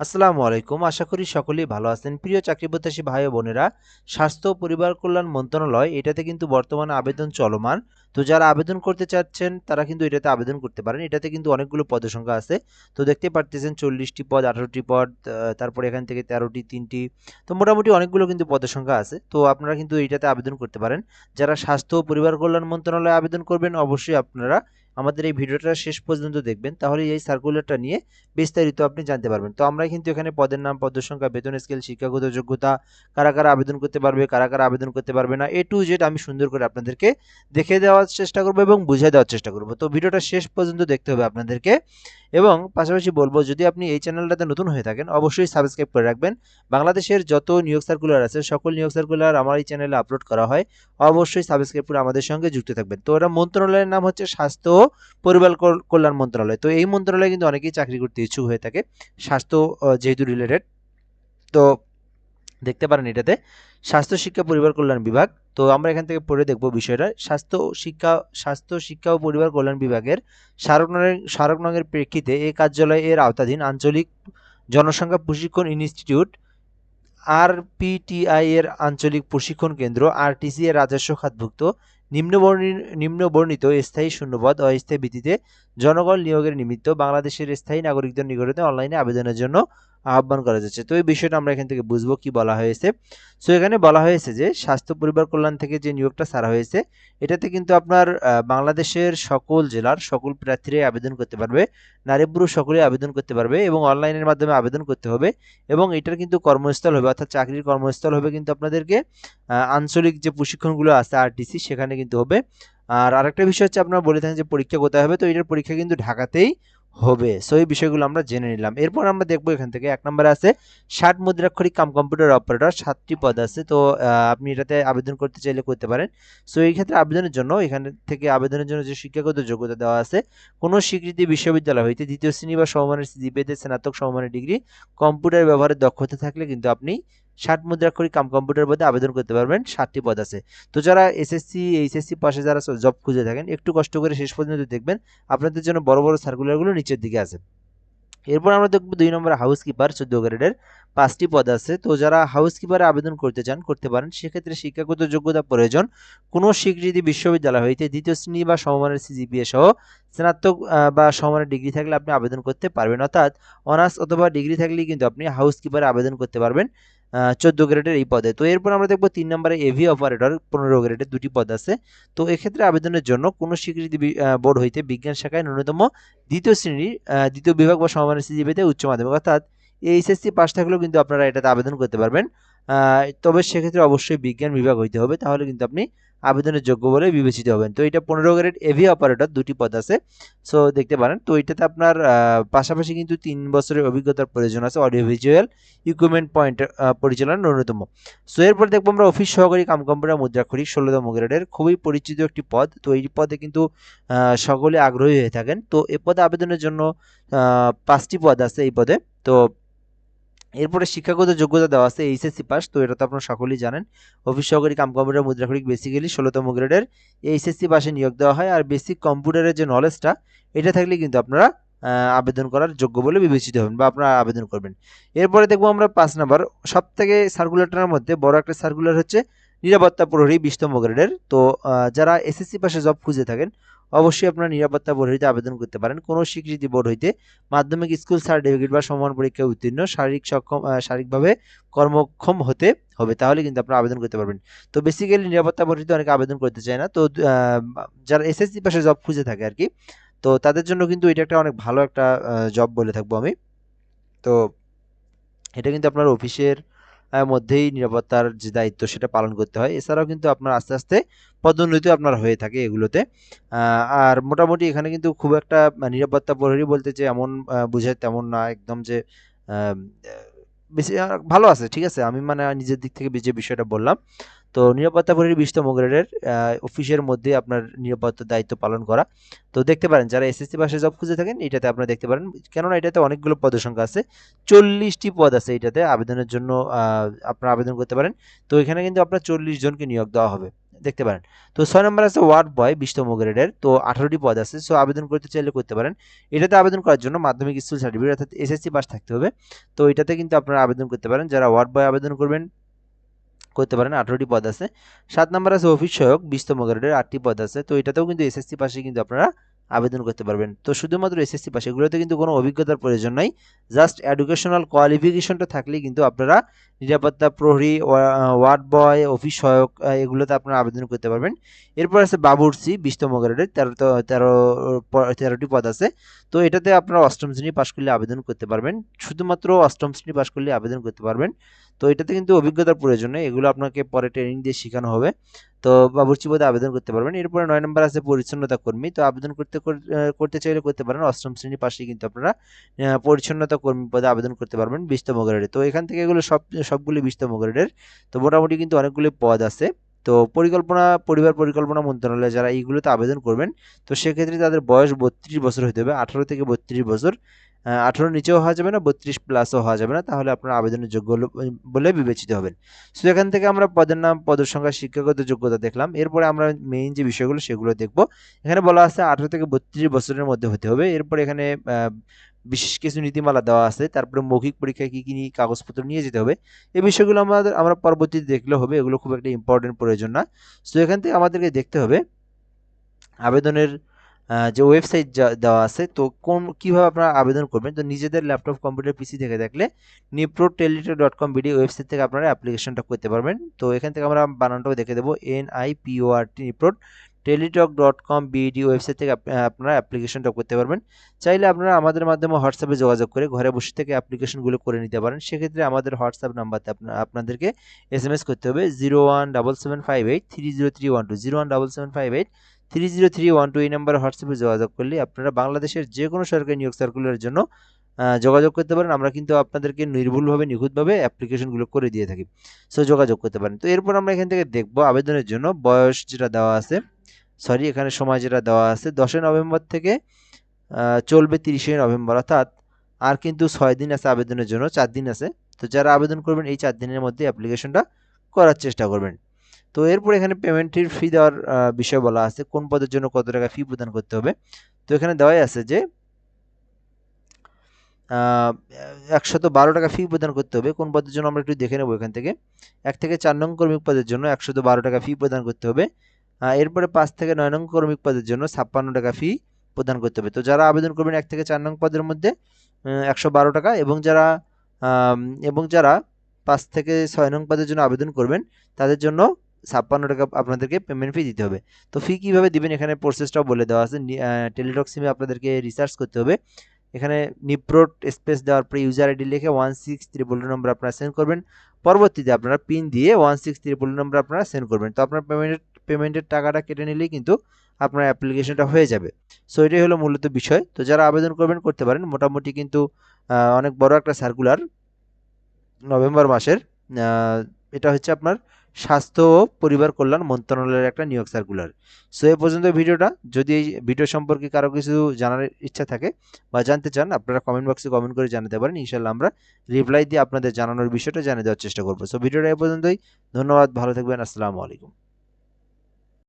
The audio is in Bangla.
আসসালামু আলাইকুম। আশা করি সকলেই ভালো আছেন। প্রিয় চাকরি প্রত্যাশী ভাই ও বোনেরা, স্বাস্থ্য পরিবার কল্যাণ মন্ত্রণালয় এটাতে কিন্তু বর্তমানে আবেদন চলমান। তো যারা আবেদন করতে চাচ্ছেন, তারা কিন্তু এটাতে আবেদন করতে পারেন। এটাতে কিন্তু অনেকগুলো পদসংখ্যা আছে। তো দেখতে পারতেছেন চল্লিশটি পদ, আঠারোটি পদ তারপরে এখান থেকে তেরোটি, তিনটি। তো মোটামুটি অনেকগুলো কিন্তু পদসংখ্যা আছে। তো আপনারা কিন্তু এটাতে আবেদন করতে পারেন। যারা স্বাস্থ্য পরিবার কল্যাণ মন্ত্রণালয়ে আবেদন করবেন, অবশ্যই আপনারা আমাদের এই ভিডিওটা শেষ পর্যন্ত দেখবেন, তাহলে এই সার্কুলারটা নিয়ে বিস্তারিত আপনি জানতে পারবেন। তো আমরা কিন্তু এখানে পদের নাম পদ সংখ্যা, বেতন স্কেল শিক্ষাগত যোগ্যতা, কারা কারা আবেদন করতে পারবে, কারা কারা আবেদন করতে পারবে না এ টু জেড আমি সুন্দর করে আপনাদেরকে দেখে দেওয়ার চেষ্টা করব এবং বুঝে দেওয়ার চেষ্টা করব। তো ভিডিওটা শেষ পর্যন্ত দেখতে হবে আপনাদেরকে। এবং পাশাপাশি বলব, যদি আপনি এই চ্যানেলটাতে নতুন হয়ে থাকেন, অবশ্যই সাবস্ক্রাইব করে রাখবেন। বাংলাদেশের যত নিয়োগ সার্কুলার আছে, সকল নিয়োগ সার্কুলার আমার এই চ্যানেলে আপলোড করা হয়, অবশ্যই সাবস্ক্রাইব করে আমাদের সঙ্গে যুক্ত থাকবেন। তো এটা মন্ত্রণালয়ের নাম হচ্ছে স্বাস্থ্য ও পরিবার কল- কল্যাণ মন্ত্রণালয়। তো এই মন্ত্রণালয়ে কিন্তু অনেকেই চাকরি করতে ইচ্ছুক হয়ে থাকে, স্বাস্থ্য যেহেতু রিলেটেড তো দেখতে পারেন এটাতে। স্বাস্থ্য শিক্ষা পরিবার কল্যাণ বিভাগ। তো আমরা এখান থেকে পড়ে দেখব বিষয়টা। স্বাস্থ্য শিক্ষা স্বাস্থ্য শিক্ষা ও পরিবার কল্যাণ বিভাগের স্মারকনগরের স্মারকনগরের প্রেক্ষিতে এই কার্যালয় এর আওতাধীন আঞ্চলিক জনসংখ্যা প্রশিক্ষণ ইনস্টিটিউট আর পিটিআই এর আঞ্চলিক প্রশিক্ষণ কেন্দ্র, আরটিসি এর রাজস্ব খাতভুক্ত নিম্নবর্ণিত নিম্নবর্ণিত স্থায়ী শূন্যপদ অস্থায়ী ভিত্তিতে জনগণ নিয়োগের নিমিত্ত বাংলাদেশের স্থায়ী নাগরিকদের নিকটতে অনলাইনে আবেদনের জন্য আহ্বান করা যাচ্ছে। তো এই বিষয়টা আমরা এখান থেকে বুঝব কি বলা হয়েছে। সো এখানে বলা হয়েছে যে, স্বাস্থ্য, পরিবার কল্যাণ থেকে যে নিয়োগটা সারা হয়েছে, এটাতে কিন্তু আপনার বাংলাদেশের সকল জেলার সকল প্রার্থীরাই আবেদন করতে পারবে, নারী পুরুষ সকলেই আবেদন করতে পারবে এবং অনলাইনের মাধ্যমে আবেদন করতে হবে এবং এটার কিন্তু কর্মস্থল হবে, অর্থাৎ চাকরির কর্মস্থল হবে কিন্তু আপনাদেরকে আঞ্চলিক যে প্রশিক্ষণগুলো আছে, আরটিসি, সেখানে কিন্তু হবে। আর আরেকটা বিষয় হচ্ছে আপনারা বলে থাকেন যে পরীক্ষা কোথায় হবে, তো এটার পরীক্ষা কিন্তু ঢাকাতেই হবে। সো এই বিষয়গুলো আমরা জেনে নিলাম। এরপর আমরা দেখব এখান থেকে এক নম্বরে আছে, ষাট মুদ্রাক্ষরিক কাম কম্পিউটার অপারেটর, সাতটি পদ আছে। তো আপনি এটাতে আবেদন করতে চাইলে করতে পারেন। সো এই ক্ষেত্রে আবেদনের জন্য, এখান থেকে আবেদনের জন্য যে শিক্ষাগত যোগ্যতা দেওয়া আছে, কোনো স্বীকৃতি বিশ্ববিদ্যালয় হইতে দ্বিতীয় শ্রেণি বা সমমানের সিজিপিএতে স্নাতক সমমানের ডিগ্রি কম্পিউটার ব্যবহারের দক্ষতা থাকলে কিন্তু আপনি ষাট মুদ্রাক্ষরিক কাম কম্পিউটার পদে আবেদন করতে পারবেন, ষাটটি পদ আছে। তো যারা এসএসসি এইচএসসি পাশে যারা জব খুঁজে থাকেন, একটু কষ্ট করে শেষ পর্যন্ত দেখবেন, আপনাদের জন্য বড় বড় সার্কুলারগুলো নিচের দিকে আছে। এরপর আমরা দেখব দুই নম্বর হাউস কিপার চোদ্দ গ্রেডের পাঁচটি পদ আছে। তো যারা হাউস কিপারে আবেদন করতে চান, করতে পারেন। সেক্ষেত্রে শিক্ষাগত যোগ্যতা প্রয়োজন। কোনো স্বীকৃতি বিশ্ববিদ্যালয় হইতে দ্বিতীয় শ্রেণি বা সমমানের সিজিপিএ সহ স্নাতক বা সমমানের ডিগ্রি থাকলে আপনি আবেদন করতে পারবেন। অর্থাৎ অনার্স অথবা ডিগ্রি থাকলেই কিন্তু আপনি হাউস কিপারে আবেদন করতে পারবেন। চোদ্দ গ্রেডের এই পদে। তো এরপর আমরা দেখব তিন নম্বরে এভি অপারেটর পনেরো গ্রেডের দুটি পদ আছে। তো এক্ষেত্রে আবেদনের জন্য কোনো স্বীকৃতি বোর্ড হইতে বিজ্ঞান শাখায় ন্যূনতম দ্বিতীয় শ্রেণির দ্বিতীয় বিভাগ বা সমমানের সিজিপিতে উচ্চ মাধ্যমিক। অর্থাৎ এইচএসসি পাশ থাকলেও কিন্তু আপনারা এটাতে আবেদন করতে পারবেন। তবে সেক্ষেত্রে অবশ্যই বিজ্ঞান বিভাগ হইতে হবে। তাহলে কিন্তু আপনি আবেদনের যোগ্য বলে বিবেচিত হবেন। তো এটা পনেরো গ্রেড এভি অপারেটর দুটি পদ আছে। সো দেখতে পারেন, তো এটাতে আপনার পাশাপাশি কিন্তু তিন বছরের অভিজ্ঞতার প্রয়োজন আছে অডিও ভিজুয়াল ইকুইপমেন্ট পয়েন্ট পরিচালনা ন্যূনতম। সো এরপর দেখব আমরা অফিস সহকারী কাম কম্পিউটার মুদ্রাক্ষরিক ষোলোতম গ্রেডের। খুবই পরিচিত একটি পদ। তো এই পদে কিন্তু সকলে আগ্রহী হয়ে থাকেন। তো এ পদে আবেদনের জন্য পাঁচটি পদ আছে এই পদে। তো এরপরে শিক্ষাগত যোগ্যতা দেওয়া আছে এইচএসসি পাস, তো এটা তো আপনারা সকলেই জানেন। অফিস সহকারী কাম কম্পিউটার মুদ্রাক্ষরিক বেসিক্যালি ষোলোতম গ্রেডের এইচএসসি পাশে নিয়োগ দেওয়া হয়। আর বেসিক কম্পিউটারের যে নলেজটা এটা থাকলে কিন্তু আপনারা আবেদন করার যোগ্য বলে বিবেচিত হবেন বা আপনারা আবেদন করবেন। এরপরে দেখব আমরা পাঁচ নাম্বার। সব থেকে সার্কুলারটার মধ্যে বড় একটা সার্কুলার হচ্ছে নিরাপত্তা প্রহরী বিশতম গ্রেডের। তো যারা এসএসসি পাশে জব খুঁজে থাকেন অবশ্যই আপনারা নিরাপত্তা বোর্ড হইতে আবেদন করতে পারেন। কোনো স্বীকৃতি বোর্ড হইতে মাধ্যমিক স্কুল সার্টিফিকেট বা সমান পরীক্ষায় উত্তীর্ণ শারীরিক সক্ষম শারীরিকভাবে কর্মক্ষম হতে হবে, তাহলে কিন্তু আপনারা আবেদন করতে পারবেন। তো বেসিক্যালি নিরাপত্তা প্রহরীতে অনেকে আবেদন করতে চায় না। তো যারা এসএসসি পাশে জব খুঁজে থাকে আর কি তো তাদের জন্য কিন্তু এটা একটা অনেক ভালো একটা জব বলে থাকব আমি। তো এটা কিন্তু আপনার অফিসের মধ্যেই নিরাপত্তার যে দায়িত্ব সেটা পালন করতে হয়। এছাড়াও কিন্তু আপনার আস্তে আস্তে পদোন্নতি আপনার হয়ে থাকে এগুলোতে। আর মোটামুটি এখানে কিন্তু খুব একটা নিরাপত্তা প্রহরী বলতে যে এমন বুঝে তেমন না, একদম যে বেশি ভালো আছে, ঠিক আছে। আমি মানে নিজের দিক থেকে যে বিষয়টা বললাম। তো নিরাপত্তা প্রহরী বিশতম অফিসের মধ্যে আপনার নিরাপত্তার দায়িত্ব পালন করা। তো দেখতে পারেন, যারা এসএসসি পাশে জব খুঁজে থাকেন, এটাতে আপনারা দেখতে পারেন। কেননা এটাতে অনেকগুলো পদের সংখ্যা আছে। চল্লিশটি পদ আছে এটাতে আবেদনের জন্য আপনারা আবেদন করতে পারেন। তো এখানে কিন্তু আপনার চল্লিশ জনকে নিয়োগ দেওয়া হবে। দেখতে পারেন। তো ছয় নম্বর আছে ওয়ার্ড বয়, বিশতম গ্রেডের। তো আঠারোটি পদ আছে। সো আবেদন করতে চাইলে করতে পারেন। এটাতে আবেদন করার জন্য মাধ্যমিক স্কুল সার্টিফিকেট অর্থাৎ এসএসসি পাস থাকতে হবে। তো এটাতে কিন্তু আপনারা আবেদন করতে পারেন। যারা ওয়ার্ড বয় আবেদন করবেন করতে পারেন, আঠারোটি পদ আছে। সাত নম্বর আছে অফিস সহায়ক, বিশতম গ্রেডের আটটি পদ আছে। তো এটাতেও কিন্তু এসএসসি পাশে কিন্তু আপনারা আবেদন করতে পারবেন। তো শুধুমাত্র এসএসসি পাশে, এগুলোতে কিন্তু কোনো অভিজ্ঞতার প্রয়োজন নাই। জাস্ট এডুকেশনাল কোয়ালিফিকেশনটা থাকলেই কিন্তু আপনারা নিরাপত্তা প্রহরী ওয়ার্ড বয়, অফিস সহায়ক এগুলোতে আপনারা আবেদন করতে পারবেন। এরপর আছে বাবুর্চি, বিশতম গ্রেডের, তেরো তেরো তেরোটি পদ আছে। তো এটাতে আপনারা অষ্টম শ্রেণি পাশ করলে আবেদন করতে পারবেন। শুধুমাত্র অষ্টম শ্রেণি পাশ করলে আবেদন করতে পারবেন। তো এটাতে কিন্তু অভিজ্ঞতার প্রয়োজন নেই। এগুলো আপনাকে পরে ট্রেনিং দিয়ে শেখানো হবে। তো বাবুর্চি পদে আবেদন করতে পারবেন। এরপরে নয় নম্বর আছে পরিচ্ছন্নতা কর্মী। তো আবেদন করতে করতে চাইলে করতে পারেন। অষ্টম শ্রেণি পাশে কিন্তু আপনারা পরিচ্ছন্নতা কর্মী পদে আবেদন করতে পারবেন বিশতম গ্রেডে। তো এখান থেকে এগুলো সব সবগুলি বিশতম গ্রেডের। তো মোটামুটি কিন্তু অনেকগুলি পদ আছে। তো পরিকল্পনা, পরিবার পরিকল্পনা মন্ত্রণালয়ে যারা এইগুলোতে আবেদন করবেন, তো সেক্ষেত্রে তাদের বয়স বত্রিশ বছর হতে হবে। আঠারো থেকে বত্রিশ বছর। আঠারো নিচেও হওয়া যাবে না, বত্রিশ প্লাসও হওয়া যাবে না। তাহলে আপনার আবেদনের যোগ্য বলে বিবেচিত হবেন। সো এখান থেকে আমরা পদের নাম পদের সংখ্যা, শিক্ষাগত যোগ্যতা দেখলাম। এরপরে আমরা মেইন যে বিষয়গুলো, সেগুলো দেখব। এখানে বলা আছে আঠারো থেকে বত্রিশ বছরের মধ্যে হতে হবে। এরপর এখানে বিশেষ কিছু নীতিমালা দেওয়া আছে। তারপরে মৌখিক পরীক্ষায় কী কী নিয়ে কাগজপত্র নিয়ে যেতে হবে। এই বিষয়গুলো আমাদের আমরা পরবর্তীতে দেখলে হবে। এগুলো খুব একটা ইম্পর্টেন্ট প্রয়োজন না। সো এখান থেকে আমাদেরকে দেখতে হবে আবেদনের যে ওয়েবসাইট দেওয়া আছে, তো কোন, কীভাবে আপনারা আবেদন করবেন? তো নিজেদের ল্যাপটপ কম্পিউটার পিসি থেকে দেখলে NIPORT Teletalk dot com BD website থেকে আপনারা অ্যাপ্লিকেশনটা করতে পারবেন। তো এখান থেকে আমরা বানানটাও দেখে দেবো। N I P O R T NIPORT Teletalk dot com BD website থেকে আপ- আপনারা অ্যাপ্লিকেশনটা করতে পারবেন। চাইলে আপনারা আমাদের মাধ্যমে হোয়াটসঅ্যাপে যোগাযোগ করে ঘরে বসে থেকে অ্যাপ্লিকেশনগুলো করে নিতে পারেন। সেক্ষেত্রে আমাদের হোয়াটসঅ্যাপ নাম্বারতে আপনা- আপনাদেরকে এস করতে হবে। Zero one double seven five eight three zero three one two zero one double seven five eight three zero three one two এই নাম্বারে হোয়াটসঅ্যাপে যোগাযোগ করলে আপনারা বাংলাদেশের যে কোনো সরকারি নিয়োগ সার্কুলারের জন্য যোগাযোগ করতে পারেন। আমরা কিন্তু আপনাদেরকে নির্ভুলভাবে, নিখুঁতভাবে অ্যাপ্লিকেশনগুলো করে দিয়ে থাকি। সো যোগাযোগ করতে পারেন। তো এরপর আমরা এখান থেকে দেখব আবেদনের জন্য বয়স যেটা দেওয়া আছে। সরি এখানে সময় যেটা দেওয়া আছে, দশই নভেম্বর থেকে চলবে তিরিশে নভেম্বর, অর্থাৎ আর কিন্তু ছয় দিন আছে আবেদনের জন্য, চার দিন আছে। তো যারা আবেদন করবেন, এই চার দিনের মধ্যে অ্যাপ্লিকেশনটা করার চেষ্টা করবেন। তো এরপর এখানে পেমেন্টের ফি দেওয়ার বিষয় বলা আছে। কোন পদের জন্য কত টাকা ফি প্রদান করতে হবে? তো এখানে দেওয়াই আছে যে একশত বারো টাকা ফি প্রদান করতে হবে। কোন পদের জন্য আমরা একটু দেখে নেব এখান থেকে। এক থেকে চার নং কর্মিক পদের জন্য একশত বারো টাকা ফি প্রদান করতে হবে। এরপরে পাঁচ থেকে নয় নং কর্মিক পদের জন্য ছাপ্পান্ন টাকা ফি প্রদান করতে হবে। তো যারা আবেদন করবেন এক থেকে চার নং পদের মধ্যে একশো বারো টাকা এবং যারা এবং যারা পাঁচ থেকে ছয় নং পদের জন্য আবেদন করবেন, তাদের জন্য ছাপ্পান্ন টাকা আপনাদেরকে পেমেন্ট ফি দিতে হবে। তো ফি কীভাবে দিবেন? এখানে প্রসেসটাও বলে দেওয়া আছে। টেলিটক সিমে আপনাদেরকে রিসার্চ করতে হবে। এখানে নিপ্রোট স্পেস দেওয়ার পরে ইউজার আইডি লিখে ওয়ান সিক্স ত্রিপল নম্বর আপনারা সেন্ড করবেন। পরবর্তীতে আপনারা পিন দিয়ে ওয়ান সিক্স ত্রিপল নম্বর আপনারা সেন্ড করবেন। তো আপনার পেমেন্টের পেমেন্টের টাকাটা কেটে নিলেই কিন্তু আপনার অ্যাপ্লিকেশনটা হয়ে যাবে। সো এটাই হলো মূলত বিষয়। তো যারা আবেদন করবেন, করতে পারেন। মোটামুটি কিন্তু অনেক বড় একটা সার্কুলার নভেম্বর মাসের এটা হচ্ছে আপনার স্বাস্থ্য ও পরিবার কল্যাণ মন্ত্রণালয়ের একটা নিয়োগ সার্কুলার সো এ পর্যন্ত ভিডিওটা। যদি এই ভিডিও সম্পর্কে কারও কিছু জানার ইচ্ছা থাকে বা জানতে চান, আপনারা কমেন্ট বক্সে কমেন্ট করে জানাতে পারেন। ইনশাল্লাহ আমরা রিপ্লাই দিয়ে আপনাদের জানানোর বিষয়টা জানিয়ে দেওয়ার চেষ্টা করব। সো ভিডিওটা এ পর্যন্তই। ধন্যবাদ। ভালো থাকবেন। আসসালামু আলাইকুম।